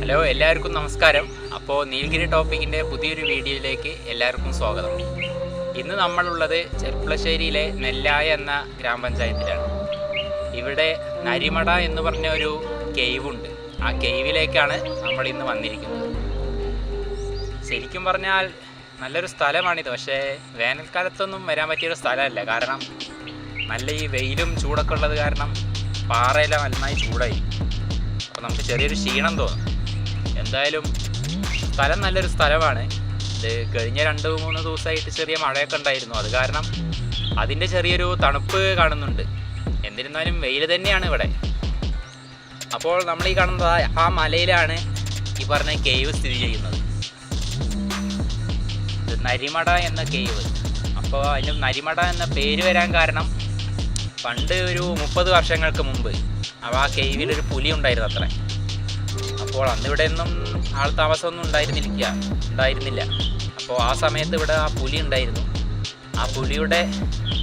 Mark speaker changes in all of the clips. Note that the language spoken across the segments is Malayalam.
Speaker 1: ഹലോ എല്ലാവർക്കും നമസ്കാരം അപ്പോൾ നീൽഗിരി ടോപ്പിക്കിൻ്റെ പുതിയൊരു വീഡിയോയിലേക്ക് എല്ലാവർക്കും സ്വാഗതം ഇന്ന് നമ്മളുള്ളത് ചെർപ്പുളശ്ശേരിയിലെ നെല്ലായ എന്ന ഗ്രാമപഞ്ചായത്തിലാണ് ഇവിടെ നരിമട എന്ന് പറഞ്ഞ ഒരു കെയ്വുണ്ട് ആ കെയ്വിലേക്കാണ് നമ്മൾ ഇന്ന് വന്നിരിക്കുന്നത് ശരിക്കും പറഞ്ഞാൽ നല്ലൊരു സ്ഥലമാണിത് പക്ഷേ വേനൽക്കാലത്തൊന്നും വരാൻ പറ്റിയൊരു സ്ഥലമല്ല കാരണം നല്ല ഈ വെയിലും ചൂടൊക്കെ ഉള്ളത് കാരണം പാറയിലെ നന്നായി ചൂടായി അപ്പോൾ നമുക്ക് ചെറിയൊരു ക്ഷീണം തോന്നും എന്തായാലും സ്ഥലം നല്ലൊരു സ്ഥലമാണ് ഇത് കഴിഞ്ഞ രണ്ട് മൂന്ന് ദിവസമായിട്ട് ചെറിയ മഴയൊക്കെ ഉണ്ടായിരുന്നു അത് കാരണം അതിൻ്റെ ചെറിയൊരു തണുപ്പ് കാണുന്നുണ്ട് എന്നിരുന്നാലും വെയിൽ തന്നെയാണ് ഇവിടെ അപ്പോൾ നമ്മൾ ഈ കാണുന്നത് ആ മലയിലാണ് ഈ പറഞ്ഞ കേവ് സ്ഥിതി ചെയ്യുന്നത് ഇത് നരിമട എന്ന കേവ് അപ്പോൾ അതിന് നരിമട എന്ന പേര് വരാൻ കാരണം പണ്ട് ഒരു മുപ്പത് വർഷങ്ങൾക്ക് മുമ്പ് അപ്പോൾ ആ കേവിലൊരു പുലി ഉണ്ടായിരുന്നു അത്രേ അപ്പോൾ അന്ന് ഇവിടെ ഒന്നും ആൾ താമസമൊന്നും ഉണ്ടായിരുന്നില്ല ഉണ്ടായിരുന്നില്ല അപ്പോൾ ആ സമയത്ത് ഇവിടെ ആ പുലി ഉണ്ടായിരുന്നു ആ പുലിയുടെ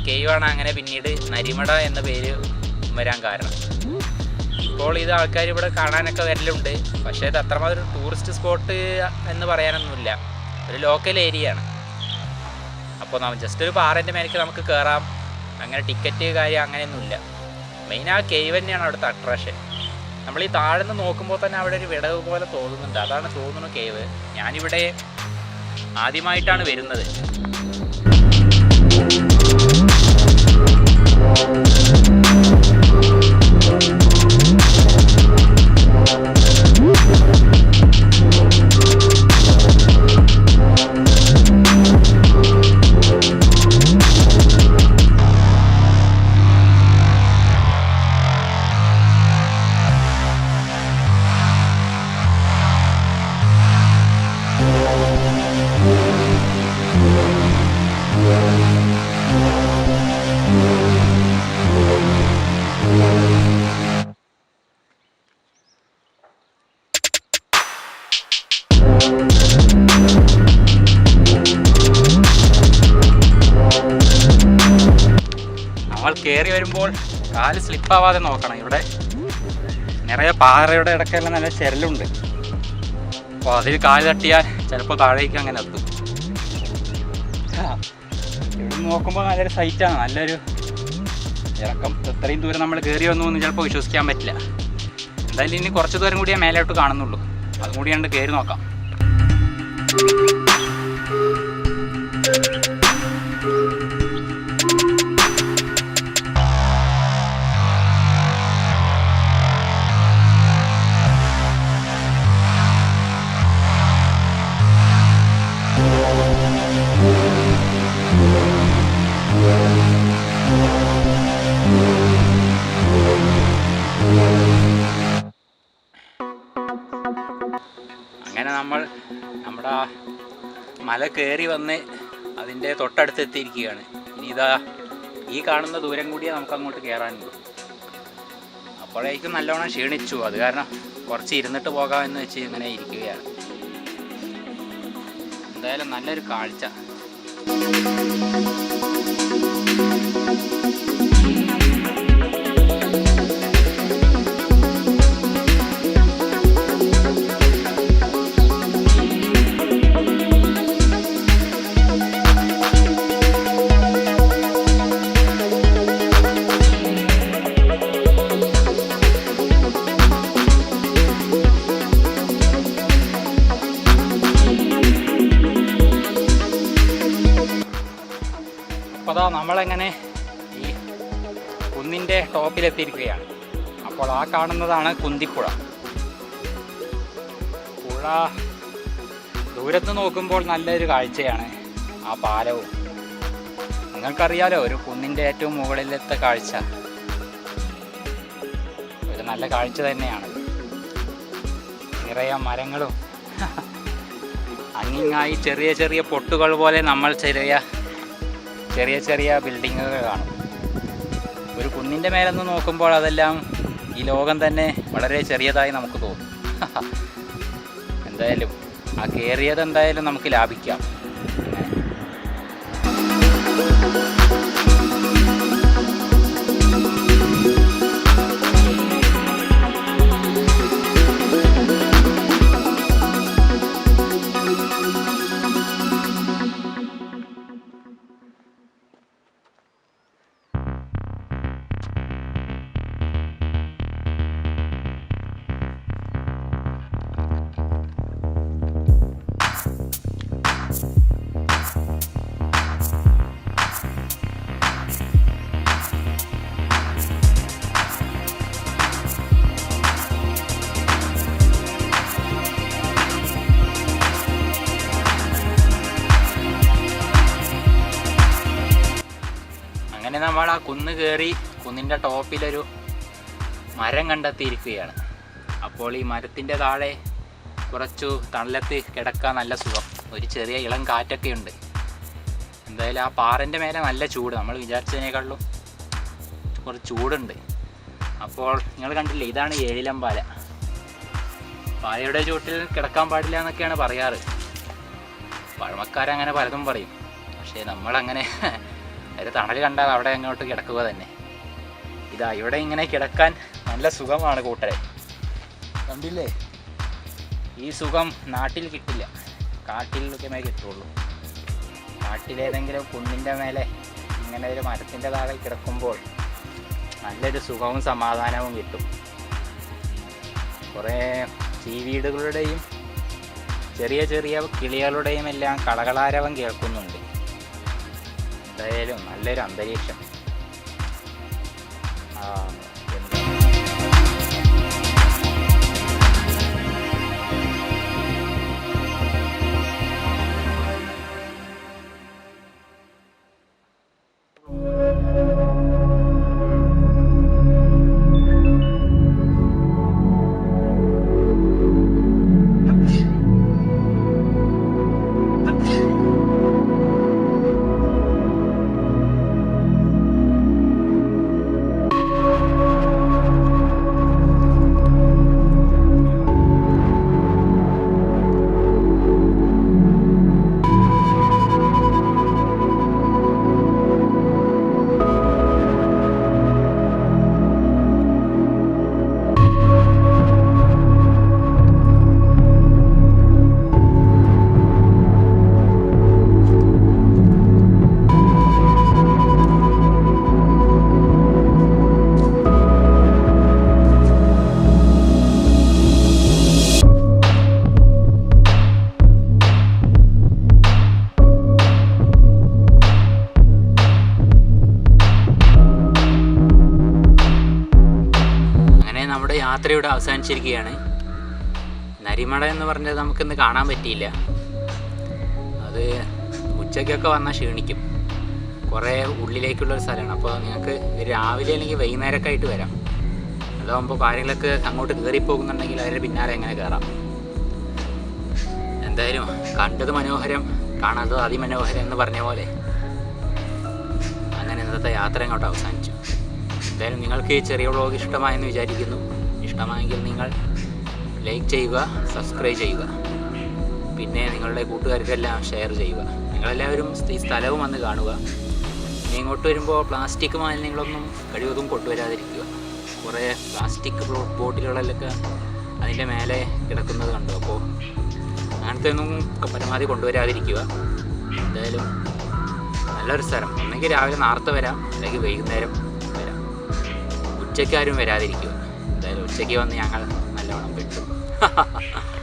Speaker 1: കെയ്വാണ് അങ്ങനെ പിന്നീട് നരിമട എന്ന പേര് വരാൻ കാരണം ഇപ്പോൾ ഇത് ആൾക്കാർ ഇവിടെ കാണാനൊക്കെ വരലുണ്ട് പക്ഷേ ഇത് അത്രമാത്രം ടൂറിസ്റ്റ് സ്പോട്ട് എന്ന് പറയാനൊന്നുമില്ല ഒരു ലോക്കൽ ഏരിയ ആണ് അപ്പോൾ നമ്മൾ ജസ്റ്റ് ഒരു പാറേൻ്റെ മേലേക്ക് നമുക്ക് കയറാം അങ്ങനെ ടിക്കറ്റ് കാര്യം അങ്ങനെയൊന്നുമില്ല മെയിൻ ആ കേവ് തന്നെയാണ് അവിടുത്തെ അട്രാക്ഷൻ നമ്മൾ ഈ താഴ്ന്ന് നോക്കുമ്പോൾ തന്നെ അവിടെ ഒരു വിടവ് പോലെ തോന്നുന്നുണ്ട് അതാണ് തോന്നുന്നു കേവ് ഞാനിവിടെ ആദ്യമായിട്ടാണ് വരുന്നത് കയറി വരുമ്പോൾ കാല് സ്ലിപ്പാവാതെ നോക്കണം ഇവിടെ നിറയെ പാറയുടെ ഇടയ്ക്കെല്ലാം നല്ല ചെരലുണ്ട് അപ്പോൾ അതിൽ കാല് തട്ടിയാൽ ചിലപ്പോൾ താഴേക്ക് അങ്ങനെ എത്തും ഇവിടെ നോക്കുമ്പോൾ നല്ലൊരു സൈറ്റാണ് നല്ലൊരു ഇറക്കം ഇത്രയും ദൂരം നമ്മൾ കയറി വന്നു എന്ന് ചിലപ്പോൾ വിശ്വസിക്കാൻ പറ്റില്ല എന്തായാലും ഇനി കുറച്ച് ദൂരം കൂടിയേ മേലോട്ട് കാണുന്നുള്ളൂ അതും കൂടി കണ്ട് കയറി നോക്കാം Thank you. മല കയറി വന്ന് അതിൻ്റെ എത്തിയിരിക്കുകയാണ് ഇനി ഇതാ ഈ കാണുന്ന ദൂരം കൂടിയേ നമുക്ക് അങ്ങോട്ട് കയറാനുള്ളൂ അപ്പോഴേക്കും നല്ലോണം ക്ഷീണിച്ചു അത് കാരണം കുറച്ച് ഇരുന്നിട്ട് പോകാമെന്ന് വെച്ച് ഇങ്ങനെ ഇരിക്കുകയാണ് എന്തായാലും നല്ലൊരു കാഴ്ച ഇതാ നമ്മളെങ്ങനെ ഈ കുന്നിൻ്റെ ടോപ്പിലെത്തിയിരിക്കുകയാണ് അപ്പോൾ ആ കാണുന്നതാണ് കുന്തിപ്പുഴ പുഴ ദൂരത്ത് നോക്കുമ്പോൾ നല്ലൊരു കാഴ്ചയാണ് ആ പാലവും നിങ്ങൾക്കറിയാലോ ഒരു കുന്നിൻ്റെ ഏറ്റവും മുകളിലത്തെ കാഴ്ച ഒരു നല്ല കാഴ്ച തന്നെയാണ് നിറയെ മരങ്ങളും അങ്ങിങ്ങായി ചെറിയ ചെറിയ പൊട്ടുകൾ പോലെ നമ്മൾ ചെറിയ ചെറിയ ചെറിയ ബിൽഡിങ്ങുകൾ കാണും ഒരു കുന്നിൻ്റെ മേലൊന്ന് നോക്കുമ്പോൾ അതെല്ലാം ഈ ലോകം തന്നെ വളരെ ചെറിയതായി നമുക്ക് തോന്നും എന്തായാലും ആ കയറിയത് എന്തായാലും നമുക്ക് ലാഭിക്കാം കുന്ന് കയറി കുന്നിൻ്റെ ടോപ്പിലൊരു മരം കണ്ടെത്തിയിരിക്കുകയാണ് അപ്പോൾ ഈ മരത്തിൻ്റെ താഴെ കുറച്ചു തണലത്ത് കിടക്കാൻ നല്ല സുഖം ഒരു ചെറിയ ഇളം കാറ്റൊക്കെ ഉണ്ട് എന്തായാലും ആ പാറൻ്റെ മേലെ നല്ല ചൂട് നമ്മൾ വിചാരിച്ചതിനേക്കാളും കുറച്ച് ചൂടുണ്ട് അപ്പോൾ നിങ്ങൾ കണ്ടില്ലേ ഇതാണ് ഏഴിലം പാല പാലയുടെ ചൂട്ടിൽ കിടക്കാൻ പാടില്ല എന്നൊക്കെയാണ് പറയാറ് പഴമക്കാരങ്ങനെ പലതും പറയും പക്ഷേ നമ്മളങ്ങനെ ഒരു തണൽ കണ്ടാൽ അവിടെ അങ്ങോട്ട് കിടക്കുക തന്നെ ഇതാ ഇവിടെ ഇങ്ങനെ കിടക്കാൻ നല്ല സുഖമാണ് കൂട്ടരെ കണ്ടില്ലേ ഈ സുഖം നാട്ടിൽ കിട്ടില്ല കാട്ടിലൊക്കെ മേ കിട്ടുള്ളൂ കാട്ടിലേതെങ്കിലും കുന്നിൻ്റെ മേലെ ഇങ്ങനെ ഒരു മരത്തിൻ്റെ താഴെ കിടക്കുമ്പോൾ നല്ലൊരു സുഖവും സമാധാനവും കിട്ടും കുറേ ചീവീടുകളുടെയും ചെറിയ ചെറിയ കിളികളുടെയും എല്ലാം കളകളാരവം കേൾക്കുന്നു എന്തായാലും നല്ലൊരു അന്തരീക്ഷം ആ ഇവിടെ അവസാനിച്ചിരിക്കുകയാണ് നരിമട എന്ന് പറഞ്ഞത് നമുക്കിന്ന് കാണാൻ പറ്റിയില്ല അത് ഉച്ചയ്ക്കൊക്കെ വന്നാൽ ക്ഷീണിക്കും കുറേ ഒരു സ്ഥലമാണ് അപ്പോൾ നിങ്ങൾക്ക് രാവിലെ അല്ലെങ്കിൽ വൈകുന്നേരമൊക്കെ ആയിട്ട് വരാം അതാകുമ്പോൾ കാര്യങ്ങളൊക്കെ അങ്ങോട്ട് കയറിപ്പോകുന്നുണ്ടെങ്കിൽ അതിൻ്റെ പിന്നാലെ എങ്ങനെ കയറാം എന്തായാലും കണ്ടത് മനോഹരം കാണാത്തത് അതിമനോഹരം എന്ന് പറഞ്ഞ പോലെ അങ്ങനെ ഇന്നത്തെ യാത്ര അങ്ങോട്ട് അവസാനിച്ചു എന്തായാലും നിങ്ങൾക്ക് ഈ ചെറിയ വ്ളോഗ് ഇഷ്ടമായെന്ന് വിചാരിക്കുന്നു ഇഷ്ടമായെങ്കിൽ നിങ്ങൾ ലൈക്ക് ചെയ്യുക സബ്സ്ക്രൈബ് ചെയ്യുക പിന്നെ നിങ്ങളുടെ കൂട്ടുകാർക്കെല്ലാം ഷെയർ ചെയ്യുക നിങ്ങളെല്ലാവരും ഈ സ്ഥലവും വന്ന് കാണുക ഇനി ഇങ്ങോട്ട് വരുമ്പോൾ പ്ലാസ്റ്റിക് മാലിന്യങ്ങളൊന്നും കഴിവതും കൊണ്ടുവരാതിരിക്കുക കുറേ പ്ലാസ്റ്റിക് ബോട്ടിലുകളിലൊക്കെ അതിൻ്റെ മേലെ കിടക്കുന്നത് കണ്ടു അപ്പോൾ അങ്ങനത്തെ ഒന്നും പരമാവധി കൊണ്ടുവരാതിരിക്കുക എന്തായാലും നല്ലൊരു സ്ഥലം ഒന്നെങ്കിൽ രാവിലെ നേരത്തെ വരാം അല്ലെങ്കിൽ വൈകുന്നേരം വരാം ഉച്ചയ്ക്കാരും വരാതിരിക്കുക എന്തായാലും ഉച്ചയ്ക്ക് വന്ന് ഞങ്ങൾ നല്ലവണ്ണം കിട്ടും